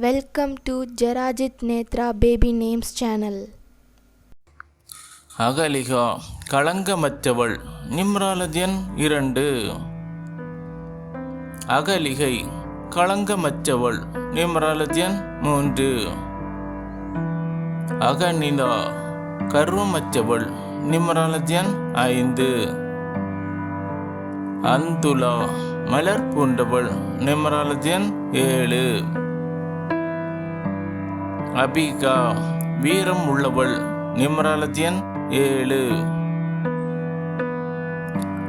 Welcome to Jerajith Nethra baby names channel Ahalika களங்கமற்றவள் நிம்ராலதியன் இரண்டு. அகலிகை களங்கமற்றவள் நிம்ராலதியன் மூன்று. அகநிலா கருவமற்றவள் நிம்ராலதியன் ஐந்து. அந்துலா மலர் பூண்டவள் நிம்ராலதியன் ஏழு. அபிகா வீரம் உள்ளவள் நிம்ராலத் ஏழு.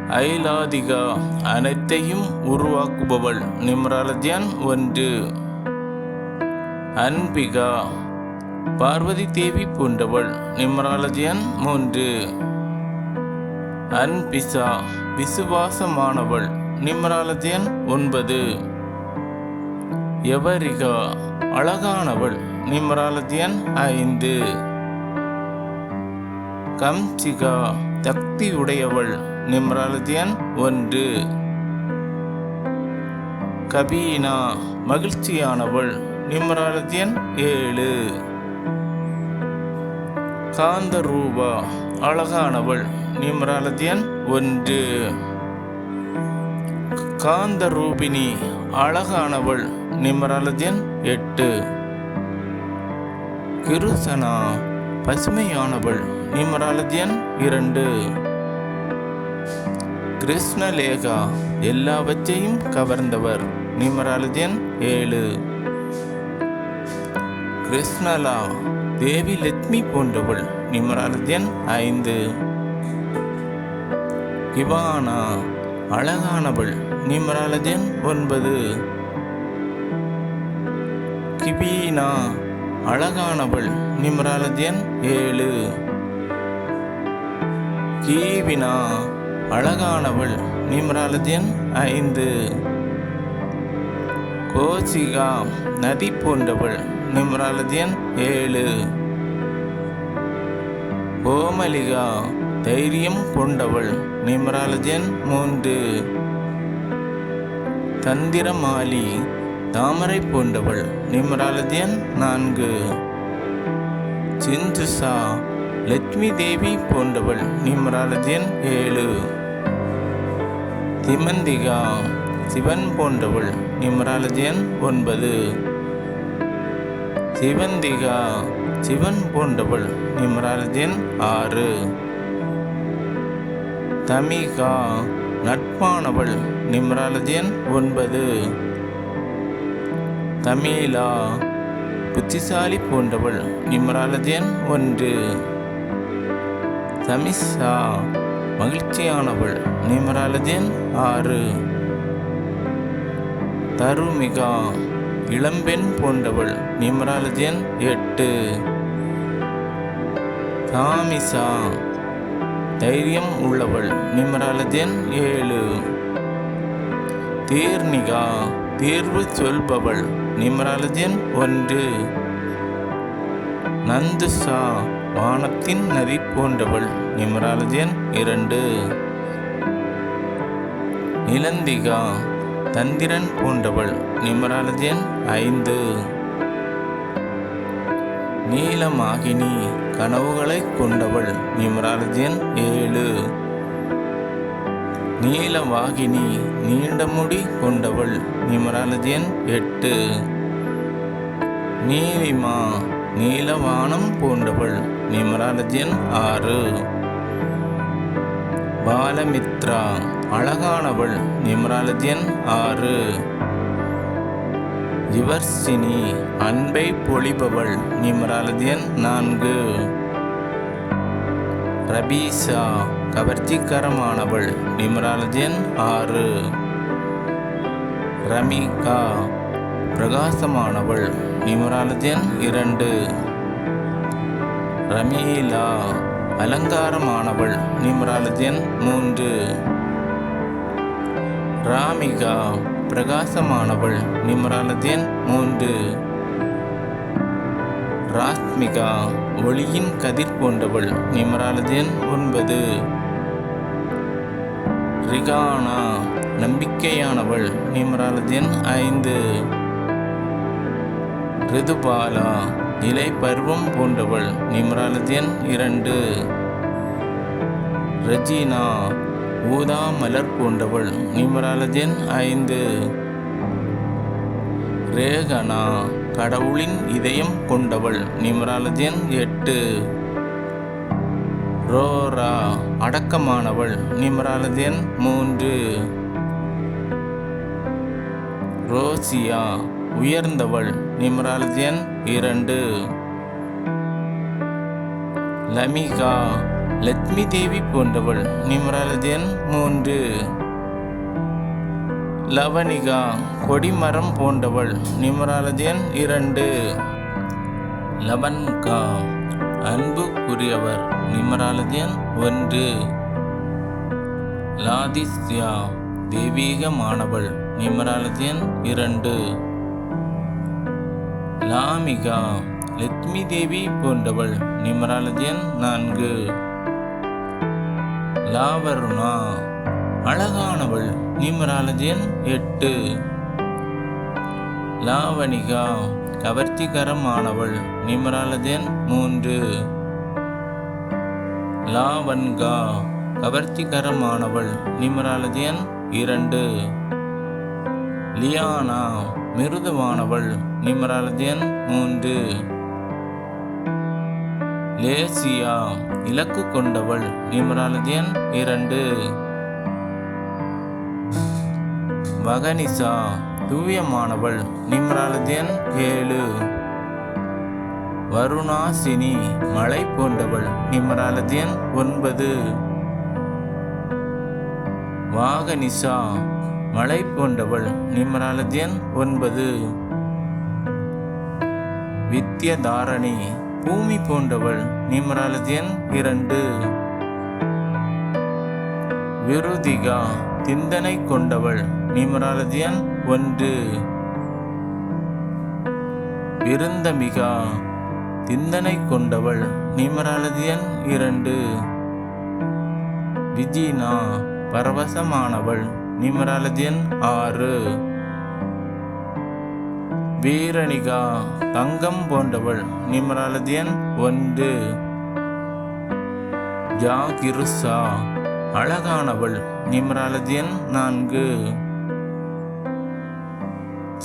ஐலாதிகா அனைத்தையும் உருவாக்குபவள் நிம்ராலத் ஒன்று. அன்பிகா பார்வதி தேவி போன்றவள் நிம்ராலஜியன் மூன்று. அன்பிசா விசுவாசமானவள் நிம்ராலஜியன் ஒன்பது. எவரிகா அழகானவள் நிம்ராலதியன் ஐந்து. கம்சிகா தக்தியுடையவள் நிம்ராலத் ஒன்று. கபீனா மகிழ்ச்சியானவள் நிம்ராலதியன் ஏழு. காந்தரூபா அழகானவள் நிம்ராலதியன் ஒன்று. காந்த ரூபினி அழகானவள் நிமரலஜன் எட்டு. கிருசனா பசுமையானவள் நிமரலஜன் இரண்டு. கிருஷ்ணலேகா எல்லாவற்றையும் கவர்ந்தவர் நிமரலஜன் ஏழு. கிருஷ்ணலா தேவி லட்சுமி போன்றவள் நிமரலஜன் ஐந்து. கிவானா அழகானவள். நிமராலஜன் ஒன்பது. கிபீனா அழகானவள். நிமராலஜன் ஏழு. கீவினா அழகானவள். நிமராலஜன் ஐந்து. கோசிகா நதி போன்றவள். நிமராலஜன் ஏழு. கோமலிகா தைரியம் கொண்டவள். நிம்ராலத் மூன்று. தந்திரமாலி தாமரை போன்றவள். நிம்ராலத் நான்கு. சிந்துசா லட்சுமி தேவி போன்றவள். நிம்ராலத் ஏழு. திமந்திகா சிவன் போன்றவள். நிம்ராலத் ஒன்பது. சிவந்திகா சிவன் போன்றவள். நிம்ராலத் ஆறு. தமிகா நட்பானவள் நிம்ராலத் ஒன்பது. தமிழா புத்திசாலி போன்றவள் நிம்ராலத் ஒன்று. தமிஷா மகிழ்ச்சியானவள் நிம்ராலத் ஆறு. தருமிகா இளம்பெண் போன்றவள் நிம்ராலத் எட்டு. தாமிசா தைரியம் உள்ளவள். நிம்ராலத் எண் ஏழு. தீர்ணிகா தீர்வு சொல்பவள். நிம்ராலத் எண் ஒன்று. நந்துசா. வானத்தின் நதி போன்றவள். நிம்ராலத் எண் இரண்டு. நிலந்திகா தந்திரன் போன்றவள். நிம்ராலத் எண் ஐந்து. நீலமாகினி. கனவுகளை கொண்டவள் நிம்ராலத் எண் ஏழு நீலவாகினி நீண்ட முடி கொண்டவள் நிம்ராலத் எட்டு. நீலிமா நீலவானம் போன்றவள் நிம்ராலத் ஆறு. பாலமித்ரா அழகானவள் நிம்ராலத் ஆறு. யுவர்சினி அன்பை பொழிபவள் நிம்ராலத் எண் நான்கு. ரபீசா கவர்ச்சிகரமானவள் நிம்ராலத் எண் ஆறு. ரமிகா பிரகாசமானவள் நிம்ராலத் எண் இரண்டு. ரமீலா அலங்காரமானவள் நிம்ராலத் எண் மூன்று. ராமிகா பிரகாசமானவள் நிம்ராலத் மூன்று. ராஸ்மிகா ஒளியின் கதிர் போன்றவள் நிம்ராலத் ஒன்பது. ரிகானா நம்பிக்கையானவள் நிம்ராலத் ஐந்து. ரிதுபாலா இலை பருவம் போன்றவள் நிம்ராலது இரண்டு. ரஜீனா ஊதா மலர் போன்றவள் நியூமராலஜன் ஐந்து. ரேகனா கடவுளின் இதயம் கொண்டவள் நியூமராலஜன் எட்டு. ரோரா அடக்கமானவள் நியூமராலஜன் மூன்று. ரோசியா உயர்ந்தவள் நிம்ராலது இரண்டு. லமிகா லட்சுமி தேவி போன்றவள். நிம்ராலது மூன்று. லவனிகா கொடிமரம் போன்றவள். நிம்ராலது இரண்டு. லவன்கா அன்புக்குரியவர். நிம்ராலது ஒன்று. லாதிஸ்யா தெய்வீகமானவள். நிம்ராலது இரண்டு. லாமிகா லட்சுமி தேவி போன்றவள். நிம்ராலது நான்கு. லாவருணா. அழகானவள் நியூமராலஜியன் எட்டு. லாவணிகா கவர்ச்சிகரமானவள் நியூமராலஜியன் மூன்று. லாவன்கா கவர்ச்சிகரமானவள் நியூமராலஜியன் இரண்டு. லியானா மிருதுவானவள் நிம்ராலது மூன்று. லேசியா இலக்கு கொண்டவள். நிமராலதியன் இரண்டு வகனிசா தூயமானவள். நிமராலதியன் ஏழு வருணாசினி மலை போன்றவள். நிமராலதியன் ஒன்பது வாகனிசா மலை போன்றவள். நிமராலதியன் ஒன்பது வித்யதாரணி பூமி போன்றவள் நிமராலது எண் இரண்டு. விருதிகா திந்தனை கொண்டவள் நிமராலது எண் ஒன்று. விருந்தமிகா திந்தனை கொண்டவள் நிமராலது எண் இரண்டு. விஜினா பரவசமானவள் நிமராலது எண் ஆறு. வீரணிகா தங்கம் போன்றவள் நிமராலதியன் ஒன்று ஜாகிருசா அழகானவள் நிமராலதியன் நான்கு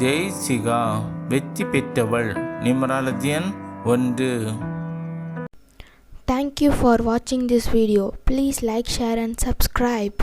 ஜெய்சிகா வெற்றி பெற்றவள் நிமராலதியன் ஒன்று Thank you for watching this video. Please like, share and subscribe.